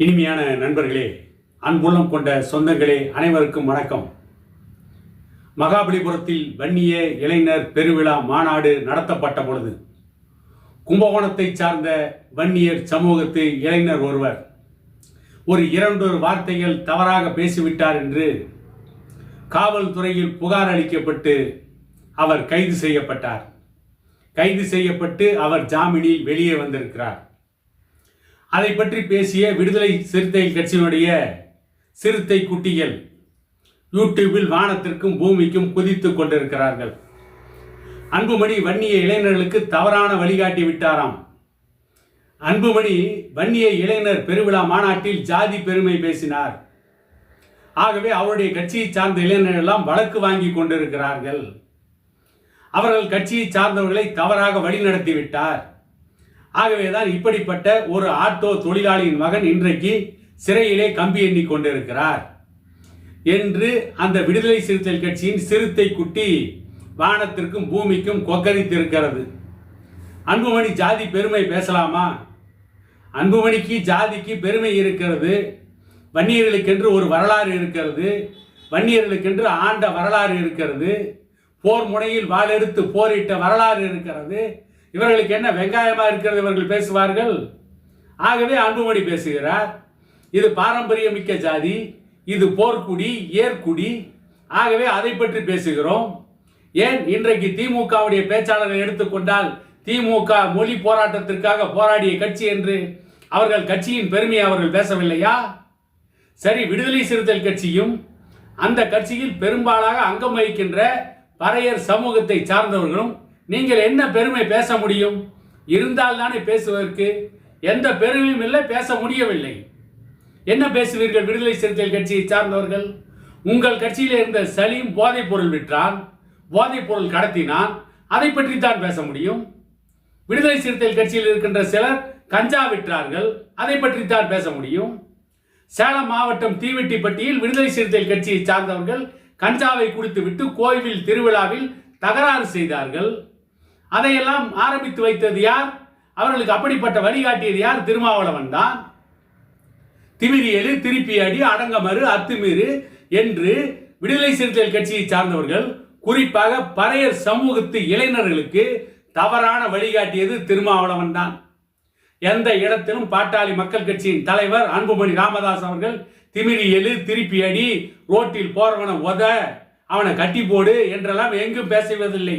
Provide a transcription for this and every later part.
இனிமையான நண்பர்களே அன்புள்ளம் கொண்ட சொந்தங்களே அனைவருக்கும் வணக்கம். மகாபலிபுரத்தில் வன்னிய இளைஞர் பெருவிழா மாநாடு நடத்தப்பட்ட பொழுது கும்பகோணத்தை சார்ந்த வன்னியர் சமூகத்து இளைஞர் ஒருவர் ஒரு இரண்டொரு வார்த்தைகள் தவறாக பேசிவிட்டார் என்று காவல்துறையில் புகார் அளிக்கப்பட்டு அவர் கைது செய்யப்பட்டார். கைது செய்யப்பட்டு அவர் ஜாமீனில் வெளியே வந்திருக்கிறார். அதை பற்றி பேசிய விடுதலை சிறுத்தை கட்சியினுடைய சிறுத்தை குட்டிகள் யூடியூபில் வானத்திற்கும் பூமிக்கும் குதித்துக் கொண்டிருக்கிறார்கள். அன்புமணி வன்னிய இளைஞர்களுக்கு தவறான வழிகாட்டி விட்டாராம். அன்புமணி வன்னிய இளைஞர் பெருவிழா மாநாட்டில் ஜாதி பெருமை பேசினார். ஆகவே அவருடைய கட்சியை சார்ந்த இளைஞர்கள் எல்லாம் வழக்கு வாங்கி கொண்டிருக்கிறார்கள். அவர்கள் கட்சியை சார்ந்தவர்களை தவறாக வழிநடத்தி விட்டார். ஆகவேதான் இப்படிப்பட்ட ஒரு ஆட்டோ தொழிலாளியின் மகன் இன்றைக்கு சிறையிலே கம்பி எண்ணி கொண்டிருக்கிறார். என்று அந்த விடுதலை சிறுத்தைகள் கட்சியின் சிறுத்தை குட்டி வானத்திற்கும் பூமிக்கும் கொக்கரித்திருக்கிறது. அன்புமணி ஜாதி பெருமை பேசலாமா? அன்புமணிக்கு ஜாதிக்கு பெருமை இருக்கிறது. வன்னியர்களுக்கென்று ஒரு வரலாறு இருக்கிறது. வன்னியர்களுக்கென்று ஆண்ட வரலாறு இருக்கிறது. போர் முனையில் வாழெடுத்து போரிட்ட வரலாறு இருக்கிறது. இவர்களுக்கு என்ன வெங்காயமாக இருக்கிறது இவர்கள் பேசுவார்கள்? ஆகவே அன்புமணி பேசுகிறார். இது பாரம்பரியமிக்க ஜாதி இது போர்க்குடி ஏற்குடி ஆகவே அதை பற்றி பேசுகிறோம். ஏன் இன்றைக்கு திமுகவுடைய பேச்சாளர்கள் எடுத்துக்கொண்டால் திமுக மொழி போராட்டத்திற்காக போராடிய கட்சி என்று அவர்கள் கட்சியின் பெருமையை அவர்கள் பேசவில்லையா? சரி விடுதலை சிறுத்தைகள் கட்சியும் அந்த கட்சியில் பெரும்பாலாக அங்கம் வகிக்கின்ற பறையர் சமூகத்தை சார்ந்தவர்களும் நீங்கள் என்ன பெருமை பேச முடியும்? இருந்தால் தானே பேசுவதற்கு? எந்த பெருமையும் இல்லை பேச முடியவில்லை. என்ன பேசுவீர்கள் விடுதலை சிறுத்தைகள் கட்சியை சார்ந்தவர்கள்? உங்கள் கட்சியில் இருந்த சலீம் போதைப் பொருள் விற்றான் போதைப் பொருள் கடத்தினான் அதை பற்றி தான் பேச முடியும்? விடுதலை சிறுத்தைகள் கட்சியில் இருக்கின்ற சிலர் கஞ்சா விற்றார்கள் அதை பற்றி தான் பேச முடியும்? சேலம் மாவட்டம் தீவெட்டிப்பட்டியில் விடுதலை சிறுத்தைகள் கட்சியை சார்ந்தவர்கள் கஞ்சாவை குடித்துவிட்டு கோவில் திருவிழாவில் தகராறு செய்தார்கள். அதையெல்லாம் ஆரம்பித்து வைத்தது யார்? அவர்களுக்கு அப்படிப்பட்ட வழிகாட்டியது யார்? திருமாவளவன் தான். திமிரி எழு திருப்பி அடி அடங்கமறு அத்துமீறு என்று விடுதலை சிறுத்தைகள் கட்சியை சார்ந்தவர்கள் குறிப்பாக பறையர் சமூகத்து இளைஞர்களுக்கு தவறான வழிகாட்டியது திருமாவளவன் தான். எந்த இடத்திலும் பாட்டாளி மக்கள் கட்சியின் தலைவர் அன்புமணி ராமதாஸ் அவர்கள் திமிரி எழு திருப்பி அடி ரோட்டில் போறவனை உத அவனை கட்டி போடு என்றெல்லாம் எங்கும் பேசுவதில்லை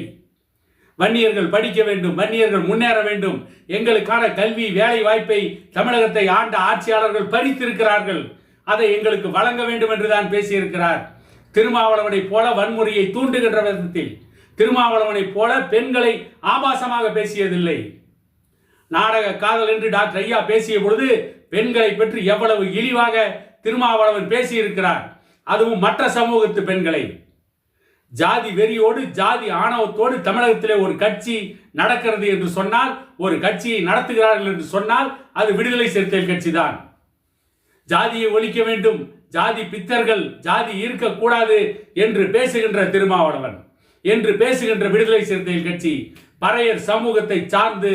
வன்னியர்கள் படிக்க வேண்டும் வன்னியர்கள் முன்னேற வேண்டும். எங்களுக்கான கல்வி வேலை வாய்ப்பை தமிழகத்தை ஆண்ட ஆட்சியாளர்கள் பறித்திருக்கிறார்கள். அதை எங்களுக்கு வழங்க வேண்டும் என்று தான் பேசியிருக்கிறார். திருமாவளவனைப் போல வன்முறையை தூண்டுகின்ற விதத்தில் திருமாவளவனைப் போல பெண்களை ஆபாசமாக பேசியதில்லை. நாடக காதல் என்று டாக்டர் ஐயா பேசிய பொழுது பெண்களை பற்றி எவ்வளவு இழிவாக திருமாவளவன் பேசியிருக்கிறார். அதுவும் மற்ற சமூகத்து பெண்களை. ஜாதி வெறியோடு ஜாதி ஆணவத்தோடு தமிழகத்திலே ஒரு கட்சி நடக்கிறது என்று சொன்னால் ஒரு கட்சியை நடத்துகிறார்கள் என்று சொன்னால் அது விடுதலை சிறுத்தைகள் கட்சி தான் ஜாதியை ஒழிக்க வேண்டும் ஜாதி பித்தர்கள் ஜாதி இருக்கக்கூடாது என்று பேசுகின்ற திருமாவளவன் என்று பேசுகின்ற விடுதலை சிறுத்தைகள் கட்சி பறையர் சமூகத்தை சார்ந்து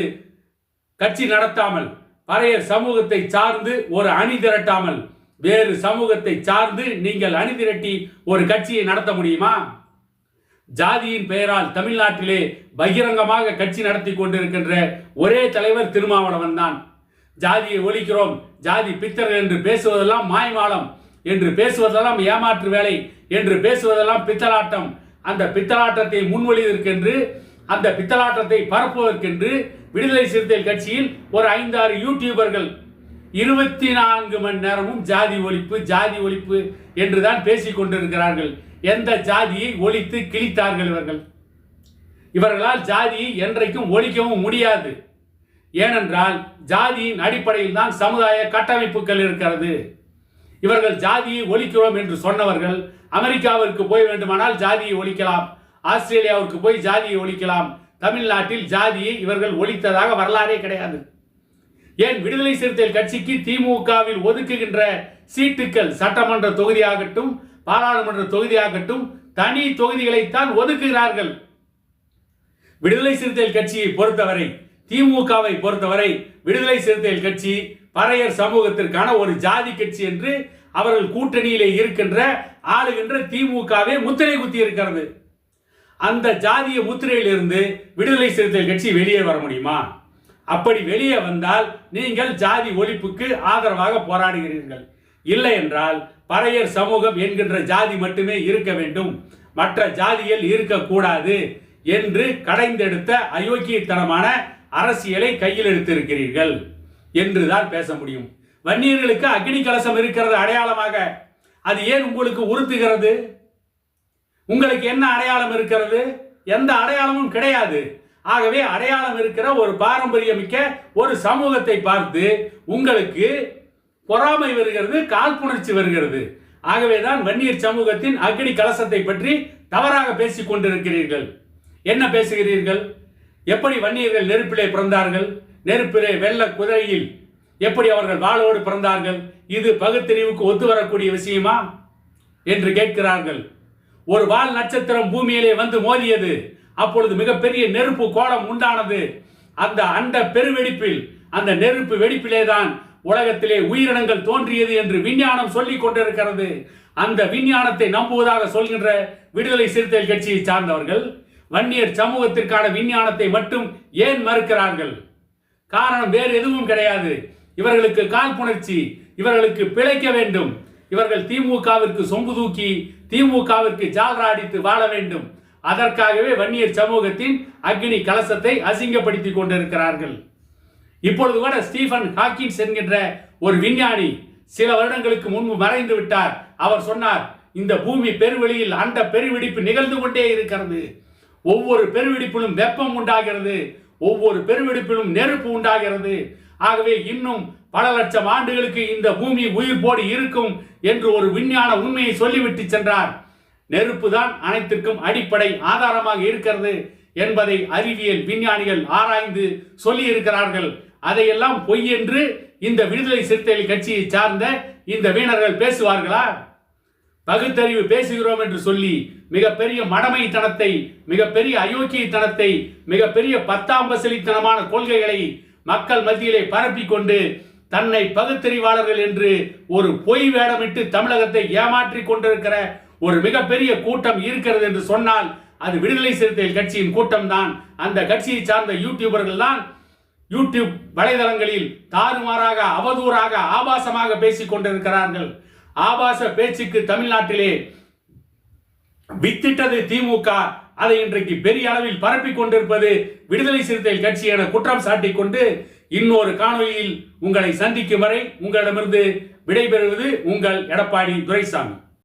கட்சி நடத்தாமல் பறையர் சமூகத்தை சார்ந்து ஒரு அணி திரட்டாமல் வேறு சமூகத்தை சார்ந்து நீங்கள் அணி திரட்டி ஒரு கட்சியை நடத்த முடியுமா? ஜாதியின் பெயரால் தமிழ்நாட்டிலே பகிரங்கமாக கட்சி நடத்தி கொண்டிருக்கின்ற ஒரே தலைவர் திருமாவளவன் தான். ஜாதியை ஒழிக்கிறோம் ஜாதி பித்தர்கள் என்று பேசுவதெல்லாம் மாய்மாலம் என்று பேசுவதெல்லாம் ஏமாற்று வேலை என்று பேசுவதெல்லாம் பித்தலாட்டம். அந்த பித்தலாட்டத்தை முன்மொழிவதற்கென்று அந்த பித்தலாட்டத்தை பரப்புவதற்கென்று விடுதலை சிறுத்தைகள் கட்சியில் ஒரு ஐந்தாறு யூடியூபர்கள் இருபத்தி நான்கு மணி நேரமும் ஜாதி ஒழிப்பு ஜாதி ஒழிப்பு என்றுதான் பேசிக் கொண்டிருக்கிறார்கள். எந்த ஜாதியை ஒழித்து கிழித்தார்கள் இவர்கள்? இவர்களால் ஜாதியை என்றைக்கும் ஒழிக்கவும் முடியாது. ஏனென்றால் ஜாதியின் அடிப்படையில் தான் சமுதாய கட்டமைப்புகள் இருக்கிறது. இவர்கள் ஜாதியை ஒழிக்கிறோம் என்று சொன்னவர்கள் அமெரிக்காவிற்கு போய் வேண்டுமானால் ஜாதியை ஒழிக்கலாம். ஆஸ்திரேலியாவிற்கு போய் ஜாதியை ஒழிக்கலாம். தமிழ்நாட்டில் ஜாதியை இவர்கள் ஒழித்ததாக வரலாறே கிடையாது. ஏன் விடுதலை சிறுத்தைகள் கட்சிக்கு திமுகவில் ஒதுக்குகின்ற சீட்டுக்கள் சட்டமன்ற தொகுதியாகட்டும் பாராளுமன்ற தொகுதியாகட்டும் தனி தொகுதிகளைத்தான் ஒதுக்குகிறார்கள். விடுதலை சிறுத்தைகள் கட்சியை பொறுத்தவரை திமுகவை பொறுத்தவரை விடுதலை சிறுத்தைகள் கட்சி பறையர் சமூகத்திற்கான ஒரு ஜாதி கட்சி என்று அவர்கள் கூட்டணியிலே இருக்கின்ற ஆளுகின்ற திமுகவே முத்திரை குத்தி இருக்கிறது அந்த ஜாதிய முத்திரையிலிருந்து விடுதலை சிறுத்தைகள் கட்சி வெளியே வர முடியுமா? அப்படி வெளியே வந்தால் நீங்கள் ஜாதி ஒழிப்புக்கு ஆதரவாக போராடுகிறீர்கள். இல்லை என்றால் பறையர் சமூகம் என்கின்ற ஜாதி மட்டுமே இருக்க வேண்டும். மற்ற ஜாதிகள் இருக்கக்கூடாது என்று கடைந்தெடுத்த அயோக்கியத்தனமான அரசியலை கையில் எடுத்திருக்கிறீர்கள் என்றுதான் பேச முடியும். வன்னியர்களுக்கு அக்னி கலசம் இருக்கிறது அடையாளமாக. அது ஏன் உங்களுக்கு உறுத்துகிறது? உங்களுக்கு என்ன அடையாளம் இருக்கிறது? எந்த அடையாளமும் கிடையாது. ஆகவே அடையாளம் இருக்கிற ஒரு பாரம்பரியமிக்க ஒரு சமூகத்தை பார்த்து உங்களுக்கு பொறாமை வருகிறது காழ்ப்புணர்ச்சி வருகிறது. ஆகவேதான் வன்னியர் சமூகத்தின் அக்னி கலசத்தை பற்றி தவறாக பேசிக் கொண்டிருக்கிறீர்கள். என்ன பேசுகிறீர்கள்? எப்படி வன்னியர்கள் நெருப்பிலே பிறந்தார்கள்? நெருப்பிலே வெள்ள குதிரையில் எப்படி அவர்கள் வாளோடு பிறந்தார்கள்? இது பகுத்தறிவுக்கு ஒத்து வரக்கூடிய விஷயமா? என்று கேட்கிறார்கள். ஒரு வால் நட்சத்திரம் பூமியிலே வந்து மோதியது. அப்பொழுது மிகப்பெரிய நெருப்பு கோலம் உண்டானது. அந்த அண்ட பெருவெடிப்பில் அந்த நெருப்பு வெடிப்பிலே தான் உலகத்திலே உயிரினங்கள் தோன்றியது என்று விஞ்ஞானம் சொல்லிக் கொண்டிருக்கிறது. அந்த விஞ்ஞானத்தை நம்புவதாக சொல்கின்ற விடுதலை சிறுத்தைகள் கட்சியை சார்ந்தவர்கள் வன்னியர் சமூகத்திற்கான விஞ்ஞானத்தை மட்டும் ஏன் மறுக்கிறார்கள்? காரணம் வேறு எதுவும் கிடையாது. இவர்களுக்கு காழ்ப்புணர்ச்சி இவர்களுக்கு பிழைக்க வேண்டும். இவர்கள் திமுகவிற்கு சொம்பு தூக்கி திமுகவிற்கு ஜால்ரா அடித்து வாழ வேண்டும். அதற்காகவே வன்னியர் சமூகத்தின் அக்னி கலசத்தை அசிங்கப்படுத்திக் கொண்டிருக்கிறார்கள். இப்பொழுது கூட ஸ்டீஃபன் ஹாக்கின்ஸ் என்கின்ற ஒரு விஞ்ஞானி சில வருடங்களுக்கு முன்பு மறைந்து விட்டார். அவர் சொன்னார் இந்த பூமி பெருவெளியில் அந்த பெருவெடிப்பு நிகழ்ந்து கொண்டே இருக்கிறது. ஒவ்வொரு பெருவெடிப்பிலும் வெப்பம் உண்டாகிறது. ஒவ்வொரு பெருவெடிப்பிலும் நெருப்பு உண்டாகிறது. ஆகவே இன்னும் பல லட்சம் ஆண்டுகளுக்கு இந்த பூமி உயிர் போடு இருக்கும் என்று ஒரு விஞ்ஞான உண்மையை சொல்லிவிட்டு சென்றார். நெருப்பு தான் அனைத்திற்கும் அடிப்படை ஆதாரமாக இருக்கிறது என்பதை அறிவியல் விஞ்ஞானிகள் ஆராய்ந்து சொல்லி இருக்கிறார்கள் அதையெல்லாம் பொய் என்று இந்த விடுதலை சிறுத்தைகள் கட்சியை சார்ந்த இந்த வீணர்கள் பேசுவார்களா? பகுத்தறிவு பேசுகிறோம் என்று சொல்லி மிகப்பெரிய மடமைத்தனத்தை மிகப்பெரிய அயோக்கியத்தனத்தை மிகப்பெரிய பத்தாம் பசலித்தனமான கொள்கைகளை மக்கள் மத்தியிலே பரப்பிக்கொண்டு தன்னை பகுத்தறிவாளர்கள் என்று ஒரு பொய் வேடமிட்டு தமிழகத்தை ஏமாற்றிக் கொண்டிருக்கிற ஒரு மிகப்பெரிய கூட்டம் இருக்கிறது என்று சொன்னால் அது விடுதலை சிறுத்தைகள் கட்சியின் கூட்டம் தான் அந்த கட்சியை சார்ந்த யூடியூபர்கள் தான் யூடியூப் வலைதளங்களில் தாறுமாறாக அவதூறாக ஆபாசமாக பேசிக் கொண்டிருக்கிறார்கள். ஆபாச பேச்சுக்கு தமிழ்நாட்டிலே வித்திட்டது திமுக. அதை இன்றைக்கு பெரிய அளவில் பரப்பிக் கொண்டிருப்பது விடுதலை சிறுத்தைகள் கட்சி என குற்றம் சாட்டிக் கொண்டு இன்னொரு காணொலியில் உங்களை சந்திக்கும் வரை உங்களிடமிருந்து விடைபெறுவது உங்கள் எடப்பாடி துரைசாமி.